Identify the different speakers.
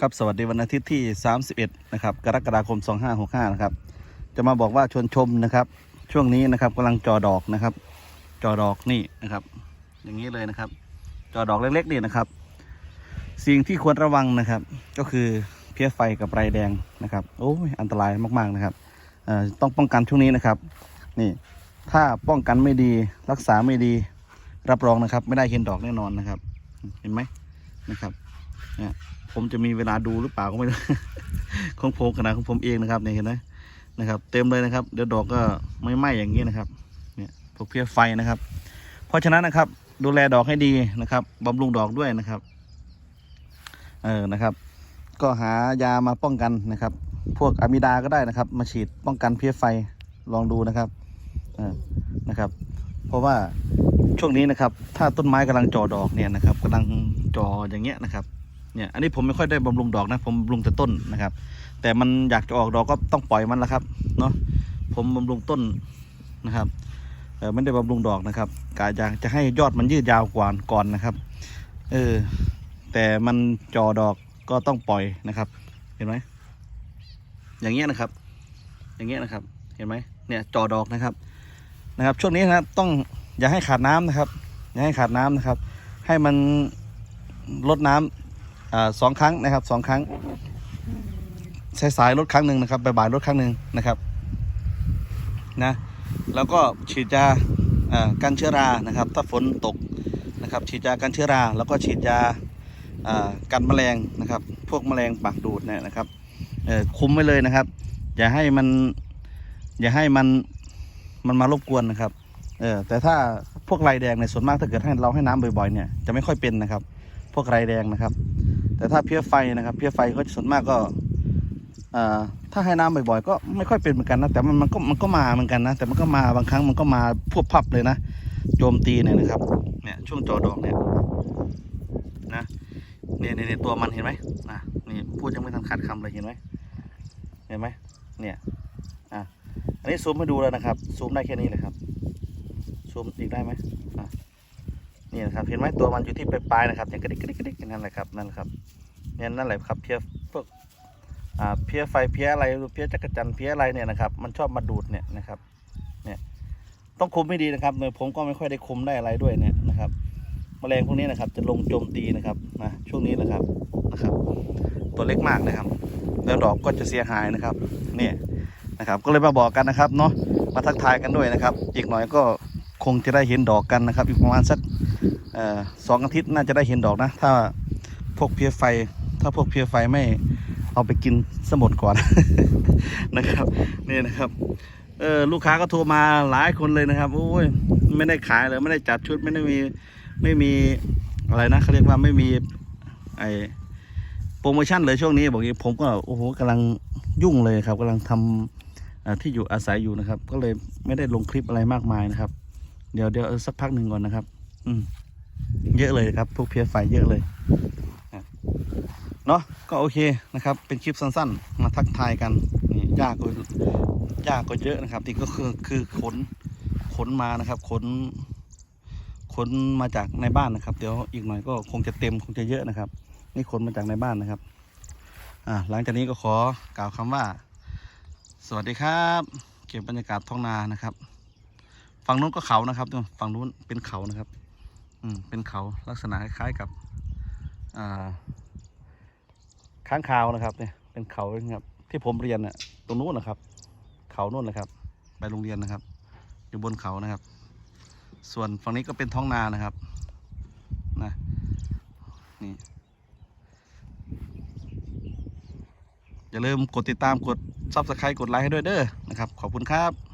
Speaker 1: ครับสวัสดีวันอาทิตย์ที่ 31 นะครับ กรกฎาคม 2565 นะครับ จะมาบอกว่าชวนชมนะครับ ช่วงนี้นะครับกำลังจอดอกนะครับ จอดอกนี่นะครับ อย่างนี้เลยนะครับ จอดอกเล็กๆนี่นะครับ สิ่งที่ควรระวังนะครับ ก็คือเพี้ยไฟกับไรแดงนะครับ โอ้ยอันตรายมากๆนะครับต้องป้องกันช่วงนี้นะครับ นี่ ถ้าป้องกันไม่ดีรักษาไม่ดี รับรองนะครับ ไม่ได้เห็นดอกแน่นอนนะครับ เห็นไหมนะครับ ผมจะมีเวลาดูหรือเปล่าก็ไม่รู้ของผมขนาดของผมเองนะครับเนี่ยเห็นไหมนะครับ เต็มเลยนะครับ เดี๋ยวดอกก็ไม่ไหม้อย่างนี้นะครับ เนี่ยพวกเพี้ยไฟนะครับ เพราะฉะนั้นนะครับ ดูแลดอกให้ดีนะครับบำรุงดอกด้วยนะครับ เออนะครับ ก็หายามาป้องกันนะครับ พวกอะมิดาก็ได้นะครับ มาฉีดป้องกันเพี้ยไฟลองดูนะครับเออนะครับ เพราะว่าช่วงนี้นะครับ ถ้าต้นไม้กำลังจ่อดอกเนี่ยนะครับกำลังจ่ออย่างเงี้ยนะครับ เนี่ยอันนี้ผมไม่ค่อยได้บำรุงดอกนะ ผมบำรุงแต่ต้นนะครับ แต่มันอยากจะออกดอกก็ต้องปล่อยมันละครับเนาะผมบำรุงต้นนะครับเออไม่ได้บำรุงดอกนะครับกะอยากจะให้ยอดมันยืดยาวกว่าก่อนนะครับ เออ แต่มันจอดอกก็ต้องปล่อยนะครับ เห็นไหมอย่างเงี้ยนะครับ อย่างเงี้ยนะครับ เห็นไหมเนี่ยจอดอกนะครับ นะครับ ช่วงนี้นะครับต้องอย่าให้ขาดน้ำนะครับ อย่าให้ขาดน้ำนะครับ ให้มันลดน้ำอ่า สองครั้งนะครับสองครั้งสายสายๆลดครั้งหนึ่งนะครับบ่ายๆลดครั้งหนึ่งนะครับนะแล้วก็ฉีดยากันเชื้อรานะครับ ถ้าฝนตกนะครับฉีดยากันเชื้อรา แล้วก็ฉีดยากันแมลงนะครับ พวกแมลงปากดูดเนี่ยนะครับคุ้มไว้เลยนะครับ อย่าให้มันอย่าให้มันมันมารบกวนนะครับเออแต่ถ้าพวกไรแดงเนี่ยส่วนมากถ้าเกิดให้เราให้น้ำบ่อยๆเนี่ยจะไม่ค่อยเป็นนะครับ พวกไรแดงนะครับ แต่ถ้าเพี้ยไฟนะครับ เพี้ยไฟก็ส่วนมากก็อ่าถ้าให้น้ำบ่อยๆ ก็ไม่ค่อยเป็นเหมือนกันนะแต่มันมันก็มันก็มาเหมือนกันนะแต่มันก็มาบางครั้งมันก็มาพวบพับเลยนะโจมตีเนี่ยนะครับเนี่ยช่วงจอดอกเนี่ยนะเนี่ยเนี่ยตัวมันเห็นไหมนะนี่พูดยังไม่ทันขาดคำเลยเห็นไหมเห็นไหมเนี่ยอะอันนี้ซูมให้ดูแล้วนะครับซูมได้แค่นี้เลยครับซูมอีกได้ไหม นี่นะครับเห็นไหมตัวมันอยู่ที่ปลายๆนะครับอย่างกระดิกกระดิกกระดิกนั่นแหละครับนั่นครับเนี่ยนั่นแหละครับเพี้ยพวกอ่าเพี้ยไฟเพี้ยอะไรเพี้ยจักรจันเพี้ยอะไรเนี่ยนะครับ มันชอบมาดูดเนี่ยนะครับเนี่ยต้องคุมให้ดีนะครับเนยผมก็ไม่ค่อยได้คุมได้อะไรด้วยเนี่ยนะครับแมลงพวกนี้นะครับ จะลงโจมตีนะครับนะช่วงนี้นะครับนะครับ ตัวเล็กมากนะครับ แล้วดอกก็จะเสียหายนะครับเนี่ยนะครับ ก็เลยมาบอกกันนะครับเนาะมาทักทายกันด้วยนะครับ อีกหน่อยก็คงจะได้เห็นดอกกันนะครับอีกประมาณสัก สองอาทิตย์น่าจะได้เห็นดอกนะ ถ้าพวกเพียไฟ ถ้าพวกเพียไฟไม่เอาไปกินสมดก่อน นะครับนี่นะครับเออลูกค้าก็โทรมาหลายคนเลยนะครับโอ้ยไม่ได้ขายเลยไม่ได้จัดชุดไม่ได้มีไม่มีอะไรนะเขาเรียกว่าไม่มีไอโปรโมชั่นเลยช่วงนี้บอกอย่างนี้ผมก็โอ้โหกำลังยุ่งเลยครับกำลังทำอ่าที่อยู่อาศัยอยู่นะครับ ก็เลยไม่ได้ลงคลิปอะไรมากมายนะครับ เดี๋ยวเดี๋ยวสักพักหนึ่งก่อนนะครับ อืมเยอะเลยครับ พวกเพียไฟเยอะเลยเนาะก็โอเคนะครับ เป็นคลิปสั้นๆ มาทักทายกันนี่ยากก็ยากก็เยอะนะครับที่ก็คือคือขนขนมานะครับขนขนมาจากในบ้านนะครับ เดี๋ยวอีกหน่อยก็คงจะเต็มคงจะเยอะนะครับ นี่ขนมาจากในบ้านนะครับ อ่าหลังจากนี้ก็ขอกล่าวคำว่า สวัสดีครับ เก็บบรรยากาศท้องนานะครับ ฝั่งนู้นก็เขานะครับฝั่งนู้นเป็นเขานะครับ อืมเป็นเขาลักษณะคล้ายๆกับอ่าค้างคาวนะครับ เนี่ย เป็นเขาครับ ที่ผมเรียนน่ะตรงนู้นนะครับ เขาโน่นนะครับ ไปโรงเรียนนะครับ อยู่บนเขานะครับ ส่วนฝั่งนี้ก็เป็นท้องนานะครับนะนี่อย่าลืมกดติดตามกดซับสไครต์กดไลค์ให้ด้วยเด้อนะครับ ขอบคุณครับ